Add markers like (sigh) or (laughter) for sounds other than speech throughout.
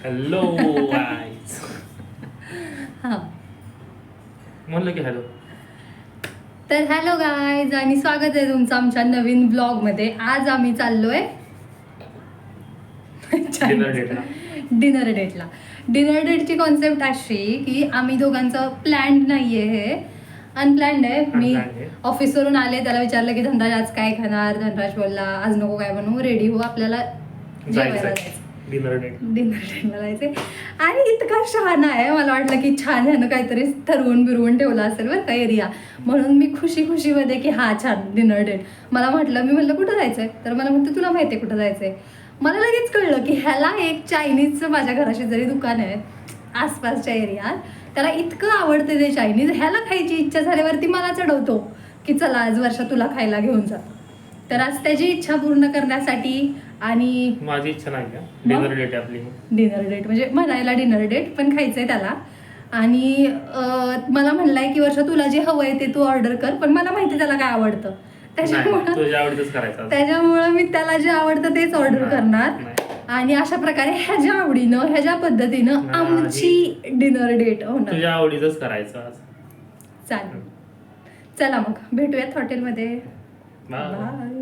Hello guys (laughs) हा. म्हणलं की हॅलो तर हॅलो गायज आणि स्वागत आहे तुमचं आमच्या नवीन ब्लॉगमध्ये आज आम्ही चाललोय डिनर डेटला डिनर डेटला डिनर डेटची कॉन्सेप्ट अशी की आम्ही दोघांचं प्लॅन नाहीये हे. अनप्लॅन्ड आहे. मी Unplanned आहे. ऑफिसवरून आले त्याला विचारलं की धनराज आज काय खाणार? धनराज बोलला आज नको काय बनवू? रेडी हो आपल्याला जेवायला जायचं डिनर डेट डिनर डेटला जायचे आणि इतका शहाणा आहे. मला वाटलं की छान ह्यानं काहीतरी ठरवून बिरवून ठेवला असेल बरं का एरिया म्हणून मी खुशी खुशीमध्ये की हा छान डिनर डेट मला म्हटलं मी म्हटलं कुठं जायचंय? तर मला म्हणते तुला माहिती आहे कुठं जायचंय? मला लगेच कळलं की ह्याला एक चायनीजचं माझ्या घराशी जरी दुकान आहे आसपासच्या एरियात त्याला इतकं आवडते ते चायनीज ह्याला खायची इच्छा झाल्यावरती मला चढवतो की चला आज वर्षा तुला खायला घेऊन जातो तर आज त्याची इच्छा पूर्ण करण्यासाठी आणि माझी इच्छा नाही का डिनर डेट आहे आपली. डिनर डेट म्हणजे म्हणायला डिनर डेट पण खायचंय त्याला. आणि मला म्हणलाय की वर्ष तुला जे हवंय ते तू ऑर्डर कर पण मला माहिती त्याला काय आवडतं. त्याच्यामुळं. त्याच्यामुळं मी त्याला जे आवडतं तेच ऑर्डर करणार. आणि अशा प्रकारे ह्याच्या आवडीनं ह्याच्या पद्धतीनं. आमची डिनर डेट होणार. तुझ्या आवडीच करायचं चालेल. चला मग भेटूयात हॉटेलमध्ये Bye.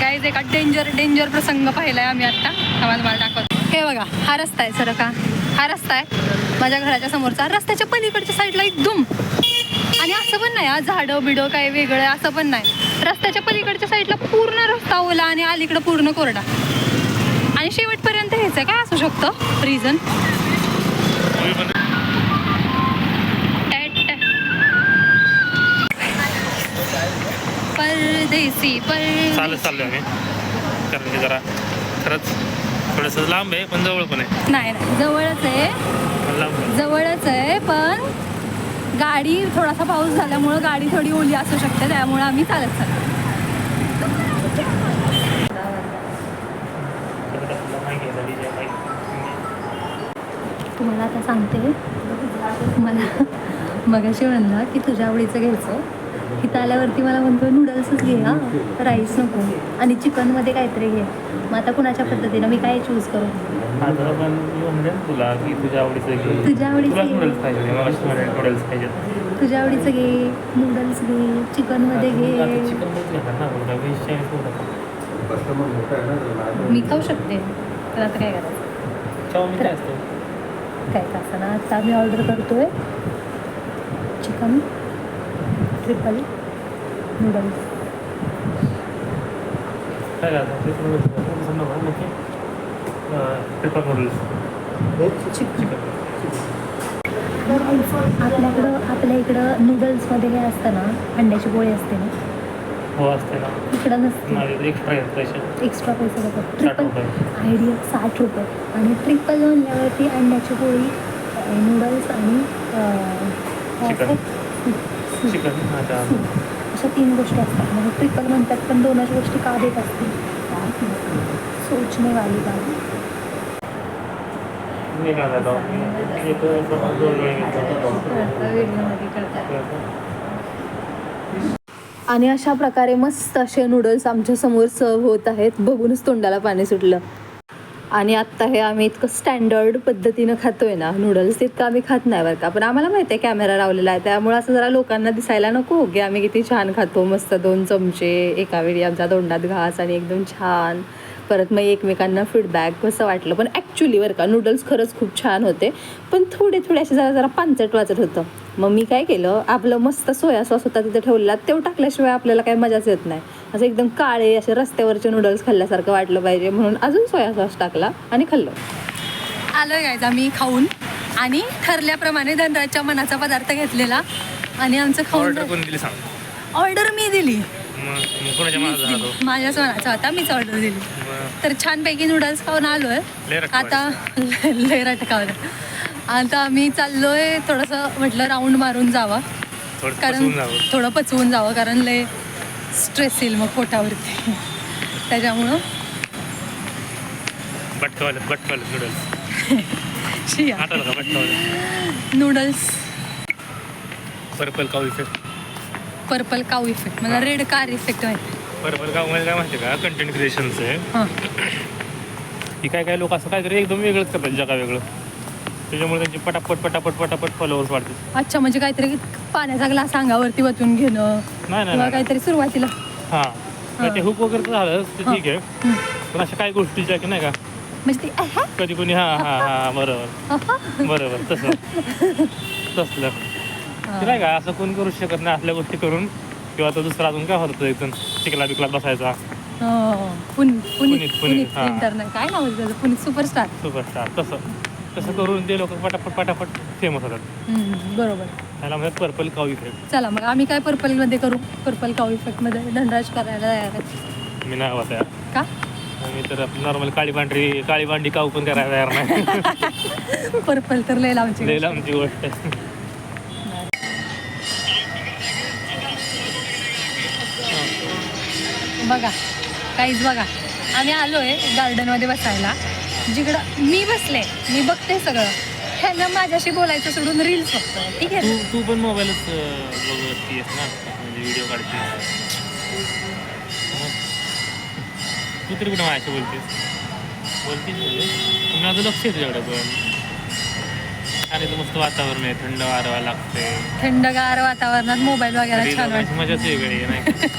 गाईज एका डेंजर डेंजर प्रसंग पाहिलाय आम्ही आता आम्हाला मला दाखवतो. हे बघा हा रस्ता आहे सर का हा रस्ता आहे. माझ्या घराच्या समोरचा. रस्त्याच्या पलीकडच्या साईडला एकदम आणि असं पण नाही हा झाडं बिडं काय वेगळं असं पण नाही. रस्त्याच्या पलीकडच्या साईडला पूर्ण रस्ता ओला आणि अलीकडं पूर्ण कोरडा. आणि शेवटपर्यंत हेच आहे. काय असू शकतं? रिझन परदेसी पर चालत चाललोय आम्ही कारण की जरा खरंच थोडस लांब आहे पण जवळ पण आहे नाही नाही जवळच आहे लांब. जवळच आहे पण गाडी थोडासा पाऊस झाल्यामुळं गाडी थोडी ओली असू शकते त्यामुळे आम्ही चालत चालतो. तुम्हाला आता सांगते मला मगाशी म्हणला की तुझ्या आवडीचं घ्यायचं इथं आल्यावरती मला म्हणतो नूडल्सच घे हा. राईस नको. आणि चिकनमध्ये काहीतरी घे. मग आता कुणाच्या पद्धतीनं? मी काय चूज करू? आता पण मी म्हणले ना तुला की तुझ्या आवडीचं घे. तुझ्या आवडीचं तुला घे. नूडल्स पाहिजे मला नूडल्स पाहिजे तुझ्या आवडीचं घे नूडल्स घे चिकनमध्ये घे. चिकन घेणार ना मुलगा व्हेज चायनीज मी खाऊ शकते. तर आता काय करायचं? चाऊमिन काय असतं काय का असताना आता मी ऑर्डर करतोय. Chicken triple noodles triple noodles noodles chicken आपल्याकडं आपल्या इकडं नूडल्समध्ये काय असतं ना अंड्याची पोळी असते ना? हो असते ना. इकडं नसते. एक्स्ट्रा पैसे एक्स्ट्रा पैसे देतात. साठ ट्रिपल आयडिया साठ रुपये. आणि ट्रिपल म्हणल्यावरती अंड्याची पोळी नूडल्स आणि चिकन. सूप. अशा तीन गोष्टी असतात म्हणजे ट्रिपल म्हणतात पण दोनच गोष्टी का देत असतील काय माहिती. सोचणे वाली बात मी काय झालो एक दोन वेळ आणि अशा प्रकारे मस्त असे नूडल्स आमच्यासमोर सर्व होत आहेत बघूनच तोंडाला पाणी सुटलं आणि आत्ता हे आम्ही इतकं स्टँडर्ड पद्धतीनं खातोय ना नूडल्स तितकं आम्ही खात नाही बरं का. पण आम्हाला माहिती आहे कॅमेरा लावलेला आहे त्यामुळे असं जरा लोकांना दिसायला नको की आम्ही किती छान खातो मस्त दोन चमचे एका वेळी आमच्या तोंडात घास आणि एकदम छान. परत मग एकमेकांना फीडबॅक कसं वाटलं. पण ॲक्च्युली बरं का नूडल्स खरंच खूप छान होते. पण थोडे थोडे असे जरा जरा पांचट वाचत होतं. मग मी काय केलं आपलं मस्त सोया सॉस होता तिथे ठेवलेला तेव टाकल्याशिवाय आपल्याला काही मजाच येत नाही. असं एकदम काळे असे रस्त्यावरचे नूडल्स खाल्ल्यासारखं वाटलं पाहिजे म्हणून अजून सोया सॉस टाकला आणि खाल्लं. आलोय गायचा मी खाऊन. आणि ठरल्याप्रमाणे धनराजच्या मनाचा पदार्थ घेतलेला. आणि आमचं खाऊन ऑर्डर कोण दिली सांग. ऑर्डर मी दिली. माझ्याच मनाचा होता मीच ऑर्डर दिली. तर छानपैकी नूडल्स खाऊन आलोय. आता (laughs) लय रटकावलं. आता आम्ही चाललोय थोडंसं म्हटलं राऊंड मारून जावा. कारण थोडं पचवून जावं कारण लय स्ट्रेस येईल मग पोटावरती. (laughs) त्याच्यामुळं noodles noodles purple cow effect purple cow effect मला रेड कार इफेक्ट माहिती पर्पल गावमध्ये काय माहिती का कंटेंट क्रिएशनचं आहे हां. की काय काय लोक असं काहीतरी एकदम वेगळंच करतात जगा वेगळं. त्याच्यामुळे त्यांचे पटापट पटापट पटापट फॉलोअर्स वाढतात. अच्छा म्हणजे काहीतरी पाण्याचा ग्लास अंगावरती वतून घेणं नाही नाही किंवा नाही काहीतरी सुरुवातीला. हां. ते हुक वगैरे तर झालं ते. ठीक आहे. पण अशा काही गोष्टी ज्या की नाही का म्हणजे ती अहॅ, कधी कोणी हां हां हां बरोबर. अहॅ. बरोबर तसं. तसलं. ते नाही का असं कोण करू शकत नाही असल्या गोष्टी करून. किंवा तो दुसरा अजून काय होतं एकदम चिकला बिकला बसायचा? हो, पुन- पुनीत पुनीत, हां. काय नाव आहे त्याचं? पुनीत सुपरस्टार सुपरस्टार तसं तसं करून ते लोक पटापट पटापट फेमस होतात. बरोबर. त्याला म्हणतात पर्पल काव इफेक्ट चला मग आम्ही काय पर्पलमध्ये करू? पर्पल काउ इफेक्टमध्ये धनराज करायला तयार आहे. मी नाही तयार. का? मी तर नॉर्मल काळी पांढरी काळी भांडी काव पण करायला तयार नाही. (laughs) पर्पल तर लय लांबची लई लांबची गोष्ट आहे. बघा काहीच बघा. आम्ही आलोय गार्डनमध्ये बसायला. जिकडं मी बसले मी बघते सगळं. ह्यांना माझ्याशी बोलायचं सोडून रील्स बघतोय ठीक आहे? तू तू पण मोबाईलच बघती ना म्हणजे व्हिडिओ काढते. तू तरी कुठं माझ्याशी बोलतेस? बोलतीस म्हणजे? माझं लक्ष आहे तुझ्याकडे पण. आणि तर मस्त वातावरण आहे थंड वारवा लागते थंडगार वातावरणात मोबाईल बघायला छान वाटतं. मजाच वेगळी आहे नाही? (laughs)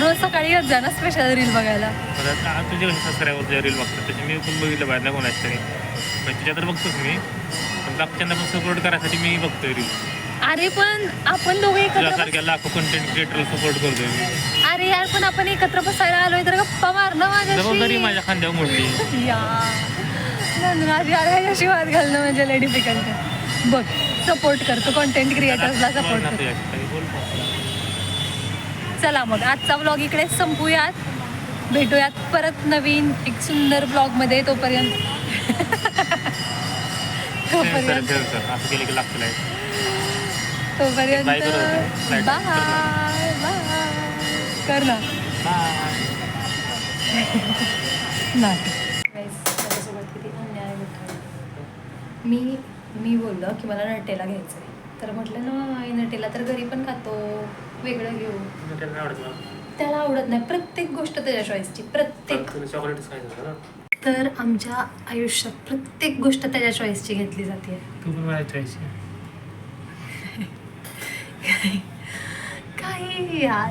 रोज सकाळी येत जा ना स्पेशल रील बघायला. मला आता तुझ्या सबस्क्रायबर जे रील बघतात त्याचे मी पण बघितलं ना कोणाच तरी. म्हणजे तुझ्या तर बघतोच मी. पण बाकीच्यांना पण सपोर्ट करायसाठी मी बघतोय रील अरे पण आपण दोघे एकत्र तुझ्यासारख्या लाखो कंटेंट क्रिएटर सपोर्ट करतोय मी. अरे यार पण आपण एकत्र बसायला आलोय तर गप्पा मारणं जबाबदारी माझ्याशी माझ्या खांद्यावर मोडली. (laughs) या. नंदराज यार ह्याच्याशी वाद घालणं म्हणजे लय डिफिकल्ट बघ सपोर्ट करतो कॉन्टेंट क्रिएटर्सला बोल सपोर्ट ना करतो. तुझ्याशी काही बोल. चला मग आजचा ब्लॉग इकडे संपूयात. भेटूयात परत नवीन एक सुंदर ब्लॉगमध्ये तोपर्यंत. (laughs) तोपर्यंत. तोपर्यंत. बाय बाय कर ना. नाही मी मी बोललो की मला नटेला घ्यायचं आहे तर म्हटलं नाही नटेला तर घरी पण खातो. वेगळं घेऊ. त्याला आवडत नाही. प्रत्येक गोष्ट त्याच्या चॉईसची प्रत्येक चॉकलेटच खायचं ना? तर आमच्या आयुष्यात प्रत्येक गोष्ट त्याच्या चॉईसची घेतली जाते तू पण माझ्या चॉईस काही यार.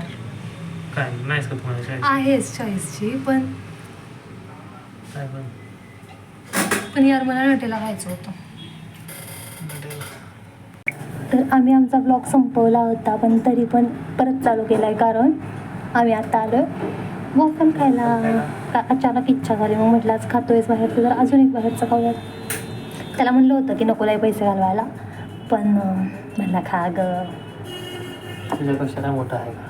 काय नाहीस का तुम्हाला चॉईस आहेच चॉईसची पण काय पण? पण यार मला नटेला खायचं होतं. तर आम्ही आमचा ब्लॉग संपवला होता पण तरी पण परत चालू केला आहे कारण आम्ही आता आलो वॉफल खायला. का अचानक इच्छा झाली मग म्हटलं आज खातोयच बाहेरचं तर अजून एक बाहेरचं खाऊयात. त्याला म्हणलं होतं की नको लय पैसे घालवायला पण म्हणला खा ग. तुझ्यापेक्षा काय मोठा आहे. का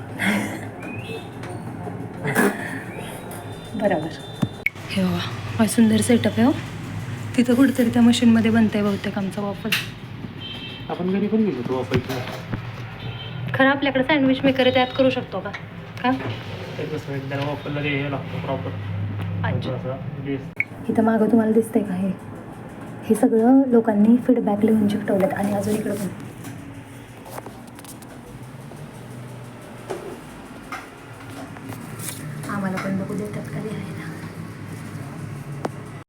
बरोबर. हे बाबा हा सुंदर सेटअप आहे हो. तिथं कुठेतरी त्या मशीनमध्ये बनतंय बहुतेक आमचं वॉफल. आपण घरी पण गेलो खरं आपल्याकडे सँडविच मेकर आहे त्यात करू शकतो का? का? कसं आहे, त्याला वापरला हे लागतो प्रॉपर अच्छा. इथं मागं तुम्हाला दिसतंय का हे? हे सगळं लोकांनी फीडबॅक लिहून चिकटवलेत आणि अजून इकडं पण.